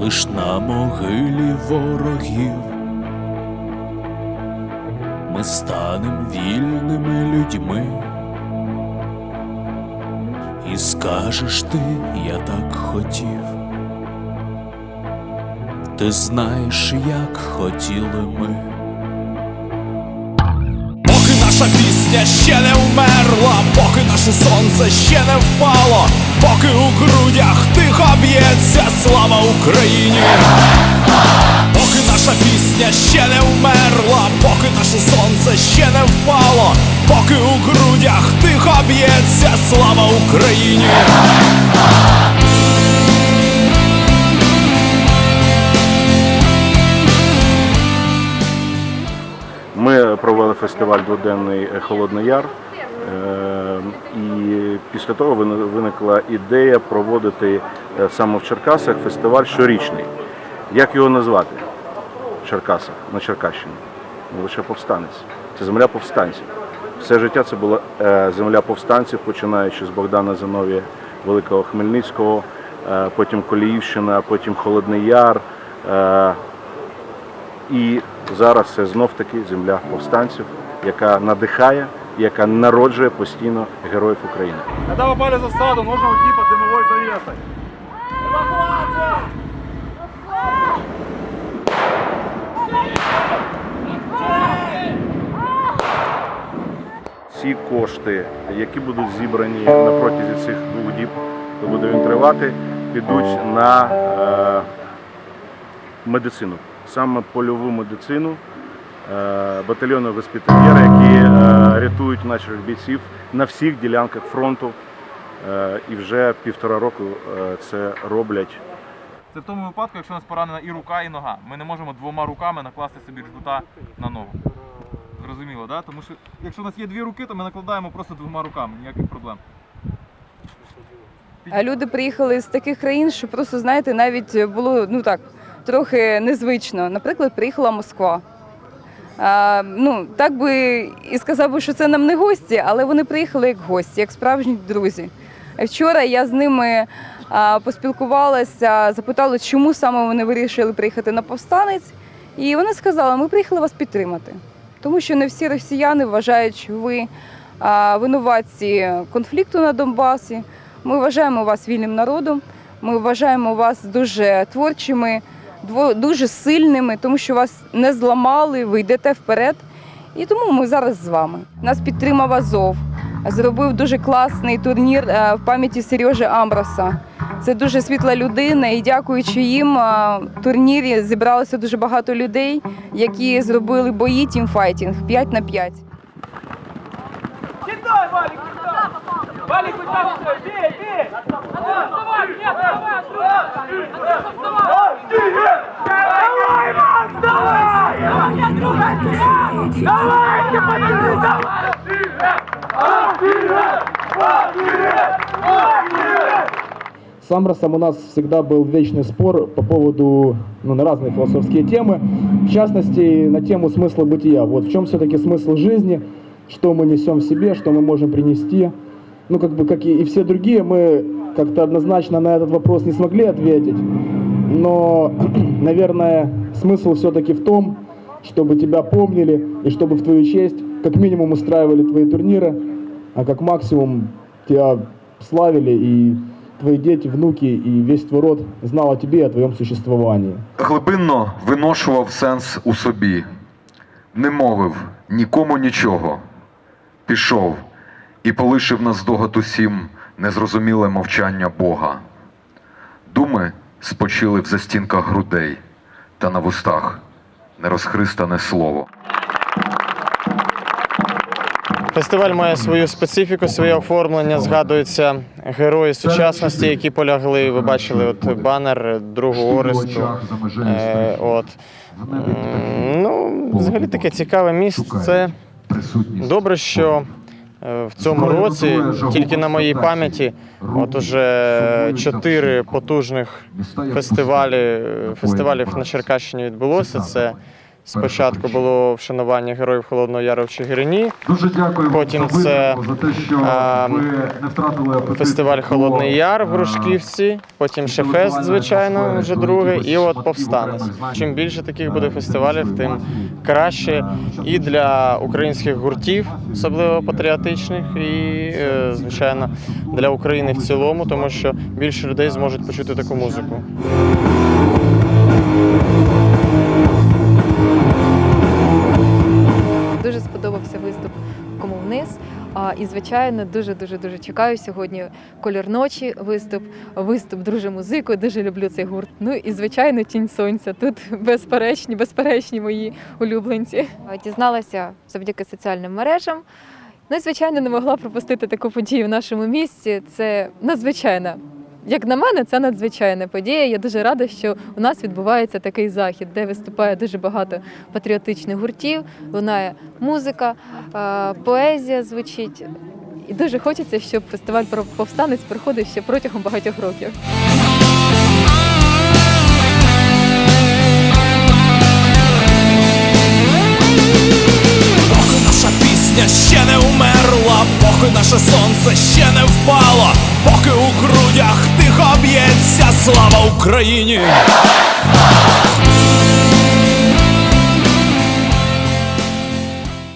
лиш на могилі ворогів. Ми станем вільними людьми. І скажеш ти, я так хотів. Ти знаєш, як хотіли ми. Поки наша пісня ще не вмерла, поки наше сонце ще не впало, поки у грудях тихо б'ється слава Україні. Поки наша пісня ще не вмерла, поки наше сонце ще не впало, поки у грудях тихо б'ється слава Україні. Ми провели фестиваль дводенний Холодний Яр. І після того виникла ідея проводити е, саме в Черкасах фестиваль щорічний. Як його назвати в Черкасах на Черкащині? Ну, лише повстанець. Це земля повстанців. Все життя це була е, земля повстанців, починаючи з Богдана Зиновія Великого Хмельницького, е, потім Коліївщина, потім Холодний Яр. і зараз це знов таки земля повстанців, яка надихає, яка народжує постійно героїв України. Когда попали в засаду, нужно уйти под дымовой завесой. Ці кошти, які будуть зібрані на протязі цих двох діб, то буде він тривати, підуть на е, медицину, саме польову медицину, е, батальйони госпітальєри, які е, рятують наших бійців на всіх ділянках фронту. Е, і вже півтора року е, це роблять Це в тому випадку, якщо у нас поранена і рука, і нога. Ми не можемо двома руками накласти собі жгута на ногу. Зрозуміло, да? Тому що якщо у нас є дві руки, то ми накладаємо просто двома руками, ніяких проблем. А люди приїхали з таких країн, що просто знаєте, навіть було ну так трохи незвично. Наприклад, приїхала Москва. А, ну так би і сказав би, що це нам не гості, але вони приїхали як гості, як справжні друзі. Вчора я з ними а, поспілкувалася, запитала, чому саме вони вирішили приїхати на повстанець. І вони сказали, ми приїхали вас підтримати. Тому що не всі росіяни вважають, що ви а, винуватці конфлікту на Донбасі. Ми вважаємо вас вільним народом. Ми вважаємо вас дуже творчими, дуже сильними, тому що вас не зламали, ви йдете вперед. І тому ми зараз з вами. Нас підтримав Азов, зробив дуже класний турнір е, в пам'яті Сережі Амброса. Це дуже світла людина, і дякуючи їм, е, в турнірі зібралося дуже багато людей, які зробили бої тімфайтінг 5 на 5. Кидай, кидай! Валик, вытягивай! Бей, бей! Вставай, нет, вставай! Вставай! Давай, давай! Давай, Андрюха, вперед! Давайте, пацаны, давай! С Амросом у нас всегда был вечный спор по поводу, ну, на разные философские темы, в частности, на тему смысла бытия. Вот в чем все-таки смысл жизни, что мы несем в себе, что мы можем принести Ну, как бы, как и, и все другие, мы как-то однозначно на этот вопрос не смогли ответить. Но, наверное, смысл все-таки в том, чтобы тебя помнили и чтобы в твою честь как минимум устраивали твои турниры, а как максимум тебя славили и твои дети, внуки и весь твой род знал о тебе и о твоем существовании. Глибинно виношував сенс у собі, не мовив нікому нічого. Пішов І полишив на здогад усім незрозуміле мовчання Бога. Думи спочили в застінках грудей, та на вустах нерозхристане слово. Фестиваль має свою специфіку, своє оформлення. Згадуються герої сучасності, які полягли. Ви бачили от банер другого Оресту. Е, от. Ну, взагалі таке цікаве місце. Добре, що в цьому році, тільки на моїй пам'яті, от уже чотири потужних фестивалі, фестивалів на Черкащині відбулося. Це Спочатку було вшанування героїв Холодного Яру в Чигирині, Дуже дякую Потім за це, за те, що а, ви не втратили апетит фестиваль Холодний Яр в Грушківці, потім ще фест, звичайно, вже другий, і от повстанець. Чим більше таких буде фестивалів, тим краще і для українських гуртів, особливо патріотичних, і, е, звичайно, для України в цілому, тому що більше людей зможуть почути таку музику. І звичайно, дуже дуже дуже чекаю сьогодні колір ночі. Виступ, виступ друже музику. Дуже люблю цей гурт. Ну і звичайно, тінь сонця. Тут безперечні, безперечні мої улюбленці. Дізналася завдяки соціальним мережам. Ну і звичайно, не могла пропустити таку подію в нашому місті. Це надзвичайна. Як на мене, це надзвичайна подія. Я дуже рада, що у нас відбувається такий захід, де виступає дуже багато патріотичних гуртів, лунає музика, поезія звучить. І дуже хочеться, щоб фестиваль «Про- повстанець проходив ще протягом багатьох років. Наша пісня не умерла, поки наше сонце ще не впало, поки у грудях тихо б'ється. Слава Україні.